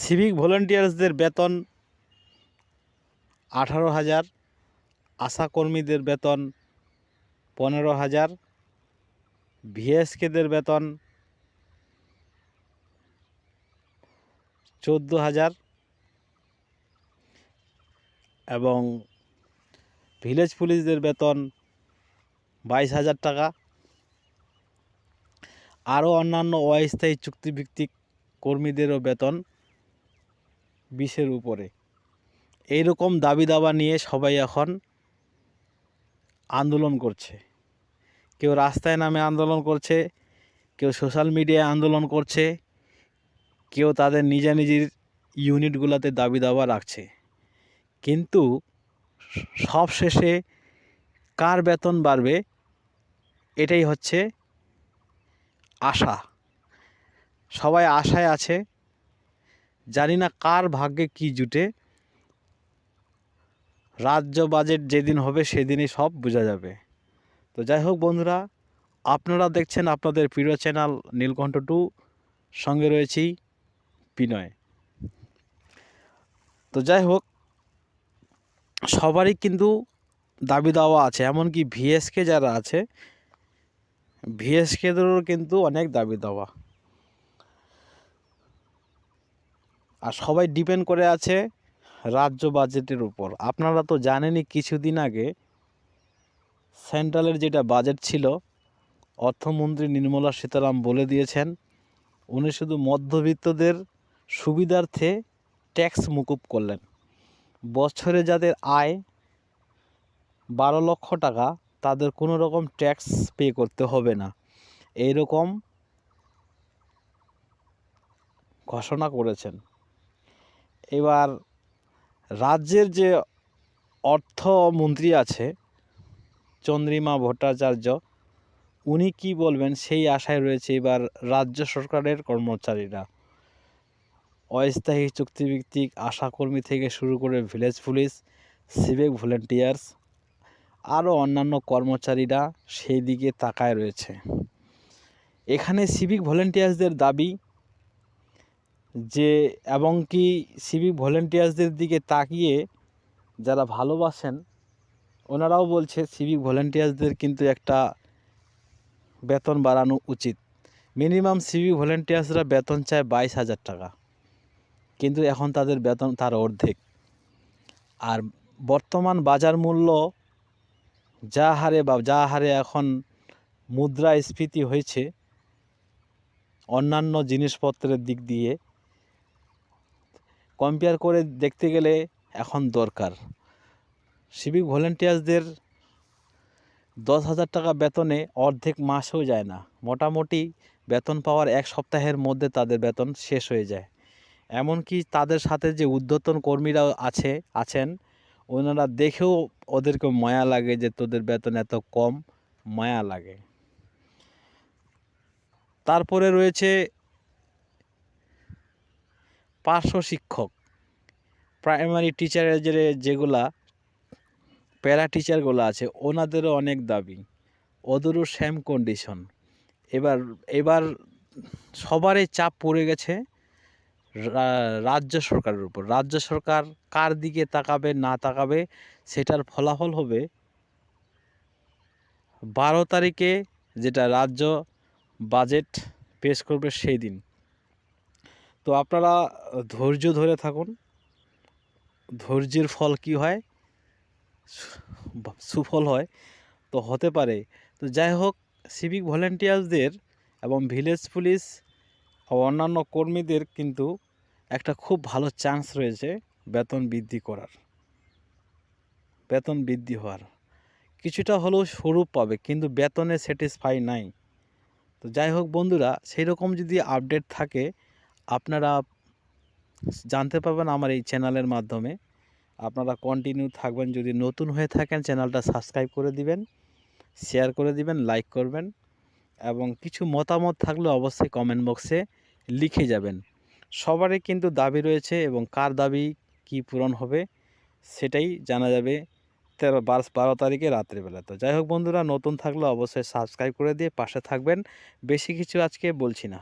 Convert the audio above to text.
Civic ভলেন্টিয়ার্সদের বেতন আঠারো হাজার আশাকর্মীদের বেতন পনেরো হাজার ভিএসকেদের বেতন চোদ্দ হাজার এবং ভিলেজ পুলিশদের বেতন বাইশ হাজার টাকা। আরও অন্যান্য অস্থায়ী চুক্তিভিত্তিক কর্মীদেরও বেতন বিশের উপরে। এইরকম দাবি দাবা নিয়ে সবাই এখন আন্দোলন করছে। কেউ রাস্তায় নামে আন্দোলন করছে, কেউ সোশ্যাল মিডিয়ায় আন্দোলন করছে, কেউ তাদের নিজা নিজের ইউনিটগুলোতে দাবি দাবা রাখছে। কিন্তু সব শেষে কার বেতন বাড়বে, এটাই হচ্ছে আশা। সবাই আশায় আছে জানি না কার ভাগ্যে কি জুটে। রাজ্য বাজেট যেদিন হবে সেদিনই সব বোঝা যাবে। তো যাই হোক বন্ধুরা, আপনারা দেখছেন আপনাদের প্রিয় চ্যানেল নীলকণ্ঠ টু। সঙ্গে রয়েছি বিনয়। তো যাই হোক, সবারই কিন্তু দাবি দাওয়া আছে, এমনকি ভিএসকে যারা আছে ভিএসকেদেরও কিন্তু অনেক দাবি দাওয়া। আর সবাই ডিপেন্ড করে আছে রাজ্য বাজেটের উপর। আপনারা তো জানেনই কিছুদিন আগে সেন্ট্রালের যেটা বাজেট ছিল, অর্থমন্ত্রী নির্মলা সীতারাম বলে দিয়েছেন, উনি শুধু মধ্যবিত্তদের সুবিধার্থে ট্যাক্স মুকুব করলেন। বছরে যাদের আয় বারো লক্ষ টাকা, তাদের কোনো রকম ট্যাক্স পে করতে হবে না। এই রকম ঘোষণা করেছেন। এবার রাজ্যের যে অর্থমন্ত্রী আছে চন্দ্রিমা ভট্টাচার্য, উনি কি বলবেন? সেই আশায় রয়েছে এবার রাজ্য সরকারের কর্মচারীরা। অস্থায়ী চুক্তিভিত্তিক আশাকর্মী থেকে শুরু করে ভিলেজ পুলিশ, সিভিক ভলেন্টিয়ার্স, আরও অন্যান্য কর্মচারীরা সেই দিকে তাকায় রয়েছে। এখানে সিভিক ভলেন্টিয়ার্সদের দাবি যে, এবং কি সিভিক ভলেন্টিয়ার্সদের দিকে তাকিয়ে যারা ভালোবাসেন, ওনারাও বলছে সিভিক ভলেন্টিয়ার্সদের কিন্তু একটা বেতন বাড়ানো উচিত। মিনিমাম সিভিক ভলেন্টিয়ার্সরা বেতন চায় বাইশ হাজার টাকা। কিন্তু এখন তাদের বেতন তার অর্ধেক। আর বর্তমান বাজার মূল্য যা হারে বা যা হারে এখন মুদ্রাস্ফীতি হয়েছে, অন্যান্য জিনিসপত্রের দিক দিয়ে কম্পেয়ার করে দেখতে গেলে এখন দরকার। সিভিক ভলেন্টিয়ার্সদের দশ হাজার টাকা বেতনে অর্ধেক মাসেও যায় না। মোটামুটি বেতন পাওয়ার এক সপ্তাহের মধ্যে তাদের বেতন শেষ হয়ে যায়। এমনকি তাদের সাথে যে ঊর্ধ্বতন কর্মীরা আছে, আছেন, ওনারা দেখেও ওদেরকে মায়া লাগে যে তোদের বেতন এত কম, মায়া লাগে। তারপরে রয়েছে পার্শ্ব শিক্ষক। প্রাইমারি টিচারের যে যেগুলা প্যারা টিচারগুলো আছে, ওনাদেরও অনেক দাবি। ওদেরও সেম কন্ডিশন এবার এবার সবারই চাপ পড়ে গেছে রাজ্য সরকারের উপর। রাজ্য সরকার কার দিকে তাকাবে, না তাকাবে, সেটার ফলাফল হবে বারো তারিখে যেটা রাজ্য বাজেট পেশ করবে সেই দিন। তো আপনারা ধৈর্য ধরে থাকুন। ধৈর্যের ফল কি হয়? সুফল হয়। তো হতে পারে। তো যাই হোক সিভিক ভলেন্টিয়ার্সদের এবং ভিলেজ পুলিশ অন্যান্য কর্মীদের কিন্তু একটা খুব ভালো চান্স রয়েছে বেতন বৃদ্ধি করার। বেতন বৃদ্ধি হওয়ার। কিছুটা হলেও স্বরূপ পাবে, কিন্তু বেতনে স্যাটিসফাই নাই। তো যাই হোক বন্ধুরা সেই রকম যদি আপডেট থাকে আপনারা জানতে পারবেন আমার এই চ্যানেলের মাধ্যমে। আপনারা কন্টিনিউ থাকবেন, যদি নতুন হয়ে থাকেন, চ্যানেলটা সাবস্ক্রাইব করে দিবেন শেয়ার করে দিবেন লাইক করবেন, এবং কিছু মতামত থাকলে অবশ্যই কমেন্ট বক্সে লিখে যাবেন। সবারই কিন্তু দাবি রয়েছে এবং কার দাবি কি পূরণ হবে সেটাই জানা যাবে তেরো, বারো বারো তারিখে রাত্রিবেলা। তো যাই হোক বন্ধুরা, নতুন থাকলে অবশ্যই সাবস্ক্রাইব করে দিয়ে পাশে থাকবেন। বেশি কিছু আজকে বলছি না।